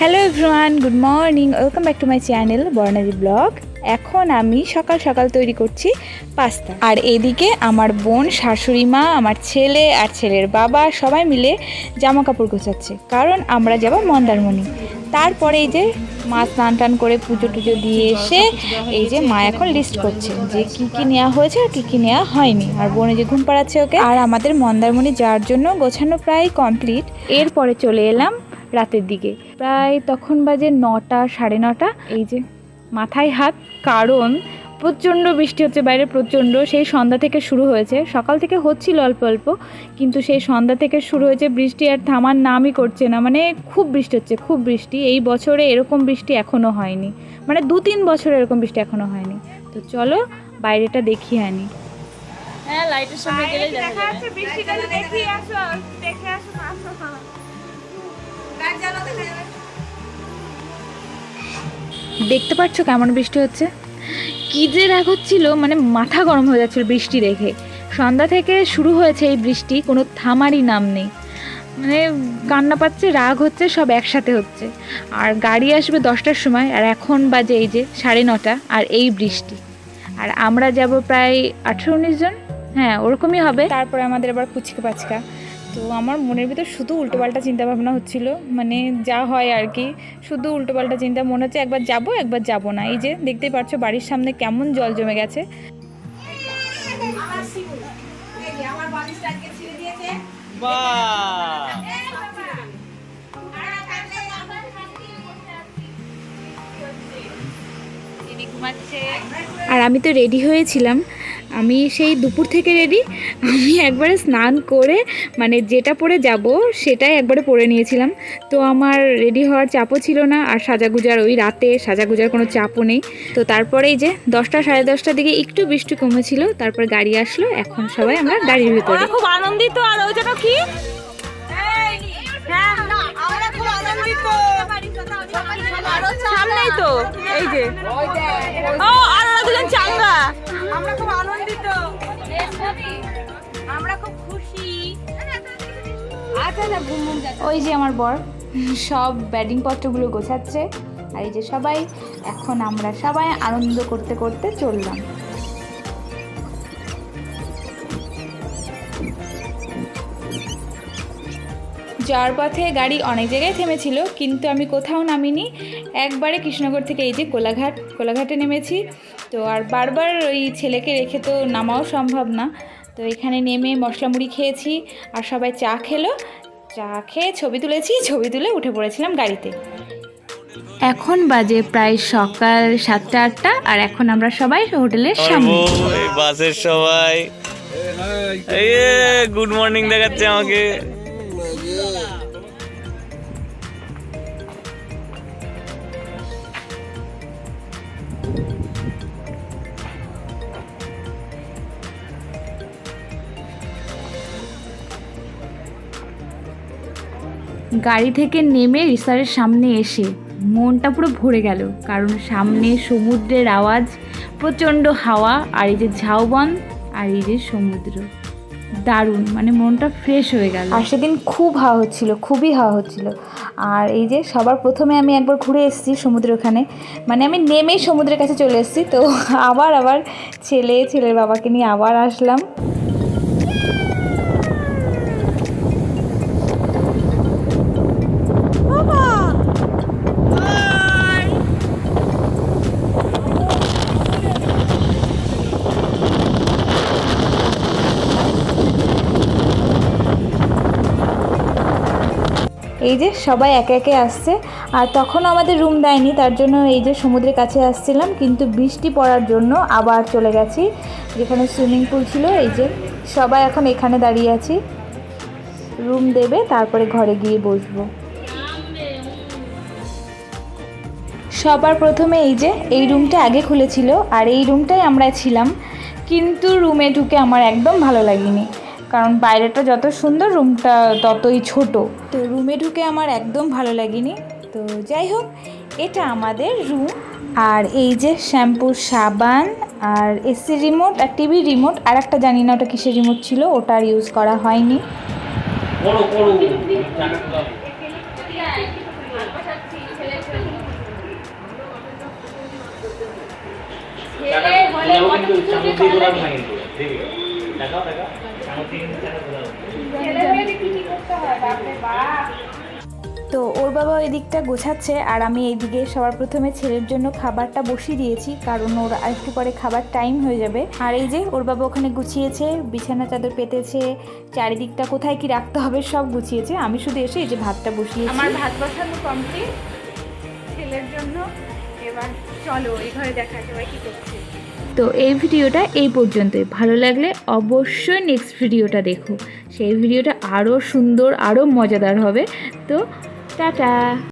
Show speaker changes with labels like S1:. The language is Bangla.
S1: Hello everyone good morning welcome back to my channel Barnali blog এখন আমি সকাল সকাল তৈরি করছি পাস্তা। আর এদিকে আমার বোন, শাশুড়ি মা, আমার ছেলে আর ছেলের বাবা সবাই মিলে জামা কাপড় গোছাচ্ছে। কারণ আমরা যাব মন্দারমণি। তারপরে এই যে মা স্নান টান করে পুজো টুজো দিয়ে এসে এই যে মা এখন লিস্ট করছে যে কি কি নেওয়া হয়েছে আর কি কি নেওয়া হয়নি। আর বোনে যে ঘুম পাড়াচ্ছে ওকে। আর আমাদের মন্দারমণি যাওয়ার জন্য গোছানো প্রায় কমপ্লিট এরপরে চলে এলাম রাতের দিকে। প্রায় তখন বাজে নটা সাড়ে নটা। এই যে মাথায় হাত কারণ প্রচণ্ড বৃষ্টি হচ্ছে বাইরে প্রচণ্ড। সেই সন্ধ্যা থেকে শুরু হয়েছে। সকাল থেকে হচ্ছিল অল্প অল্প। কিন্তু সেই সন্ধ্যা থেকে শুরু হয়েছে বৃষ্টি আর থামার নামই করছে না। মানে খুব বৃষ্টি হচ্ছে খুব বৃষ্টি। এই বছরে এরকম বৃষ্টি এখনও হয়নি। মানে দু তিন বছর এরকম বৃষ্টি এখনও হয়নি। তো চলো বাইরেটা দেখিয়ে আনি।
S2: হ্যাঁ লাইটের সামনে গেলেই দেখা যাবে।
S1: দেখতে পাচ্ছ কেমন বৃষ্টি হচ্ছে? কী যে রাগ হচ্ছিল মানে মাথা গরম হয়ে যাচ্ছিল বৃষ্টি দেখে। সন্ধ্যা থেকে শুরু হয়েছে এই বৃষ্টি, কোনো থামারই নাম নেই। মানে কান্না পাচ্ছে, রাগ হচ্ছে, সব একসাথে হচ্ছে। আর গাড়ি আসবে দশটার সময়, আর এখন বাজে এই যে সাড়ে নটা, আর এই বৃষ্টি। আর আমরা যাব প্রায় আঠেরো উনিশ জন? হ্যাঁ ওরকমই হবে। তারপরে আমাদের আবার ফুচকা পাচকা তো আমার মনের ভিতর শুধু উল্টোপাল্টা চিন্তা ভাবনা হচ্ছিল। মানে যা হয় আর কি শুধু উল্টোপাল্টা চিন্তা। মনে হচ্ছে একবার যাব একবার যাব না। এই যে দেখতেই পাচ্ছ বাড়ির সামনে কেমন জল জমে গেছে। আর আমি তো রেডি হয়েছিলাম। আমি সেই দুপুর থেকে রেডি আমি একবারে স্নান করে মানে যেটা পরে যাব সেটাই একবারে পরে নিয়েছিলাম। তো আমার রেডি হওয়ার চাপও ছিল না আর সাজাগুজার ওই রাতে সাজাগুজার কোনো চাপও নেই। তো তারপরে এই যে দশটা সাড়ে দশটার দিকে একটু বৃষ্টি কমেছিল তারপর গাড়ি আসলো এখন সবাই আমরা গাড়ির ভিতরে।
S2: খুব আনন্দিত আর ওই জন্য কি? হ্যাঁ, সামনেই তো এই যে। ও আর ওরা দুজন চাঙ্গা। আমরা খুব আনন্দিত। আমরা খুব খুশি। আচ্ছা না ঘুম ঘুম যাচ্ছে।
S1: ওই যে আমার বর সব ব্যাটিং পত্রগুলো গোছাচ্ছে। আর এই যে সবাই এখন আমরা সবাই আনন্দ করতে করতে চললাম। যাওয়ার পথে গাড়ি অনেক জায়গায় থেমেছিল কিন্তু আমি কোথাও নামিনি। একবারে কৃষ্ণনগর থেকে এই যে কোলাঘাট কোলাঘাটে নেমেছি। তো আর বারবার ওই ছেলেকে রেখে তো নামাও সম্ভব না। তো এখানে নেমে মশলা মুড়ি খেয়েছি আর সবাই চা খেলো। চা খেয়ে ছবি তুলেছি ছবি তুলে উঠে পড়েছিলাম গাড়িতে। এখন বাজে প্রায় সকাল সাতটা আটটা আর এখন আমরা সবাই হোটেলের সামনে।
S3: বাসের সবাই। গুড মর্নিং দেখাচ্ছে আমাকে।
S1: গাড়ি থেকে নেমে রিসারের সামনে এসে মনটা পুরো ভরে গেল, কারণ সামনে সমুদ্রের আওয়াজ, প্রচণ্ড হাওয়া, আর এই যে ঝাউবন আর এই যে সমুদ্র। দারুণ মানে মনটা ফ্রেশ হয়ে গেল। আর সেদিন খুব হাওয়া হচ্ছিল, খুবই হাওয়া হচ্ছিল। আর এই যে সবার প্রথমে আমি একবার ঘুরে এসেছি সমুদ্রের ওখানে। মানে আমি নেমেই সমুদ্রের কাছে চলে এসেছি, তো আবার আবার ছেলে, ছেলের বাবাকে নিয়ে আবার আসলাম। এই যে সবাই একে একে আসছে, আর তখনও আমাদের রুম দেয়নি, তার জন্য এই যে সমুদ্রের কাছে আসছিলাম, কিন্তু বৃষ্টি পড়ার জন্য আবার চলে গেছি, যেখানে সুইমিং পুল ছিল, এই যে সবাই এখন এখানে দাঁড়িয়ে আছি। রুম দেবে, তারপরে ঘরে গিয়ে বসবো। সবার প্রথমে এই যে, এই রুমটা আগে খুলেছিল, আর এই রুমটাই আমরা ছিলাম, কিন্তু রুমে ঢুকে আমার একদম ভালো লাগেনি। কারণ বাইরেটা যত সুন্দর রুমটা ততই ছোট। তো রুমে ঢুকে আমার একদম ভালো লাগেনি। তো যাই হোক এটা আমাদের রুম আর এই যে শ্যাম্পুর সাবান আর এসি রিমোট আর টিভি রিমোট আর একটা জানি না ওটা কিসের রিমোট ছিল ওটা আর ইউজ করা হয়নি। তো ওর বাবা ওই দিকটা গোছাচ্ছে আর আমি এইদিকে সবার প্রথমে ছেলের জন্য খাবারটা বসিয়ে দিয়েছি, কারণ ওর একটু পরে খাবার টাইম হয়ে যাবে। আর এই যে ওর বাবা ওখানে গুছিয়েছে, বিছানা চাদর পেতেছে, চারিদিকটা কোথায় কি রাখতে হবে সব গুছিয়েছে। আমি শুধু এসে এই যে ভাতটা বসিয়েছি।
S2: আমার ভাত বসানো কমপ্লিট ছেলের জন্য। এবার চলো, এই ঘরে দেখা সবাই কি করছে।
S1: তো এই ভিডিওটা এই পর্যন্তই। ভালো লাগলে অবশ্যই নেক্সট ভিডিওটা দেখো। সেই ভিডিওটা আরও সুন্দর আরও মজাদার হবে। তো টাটা!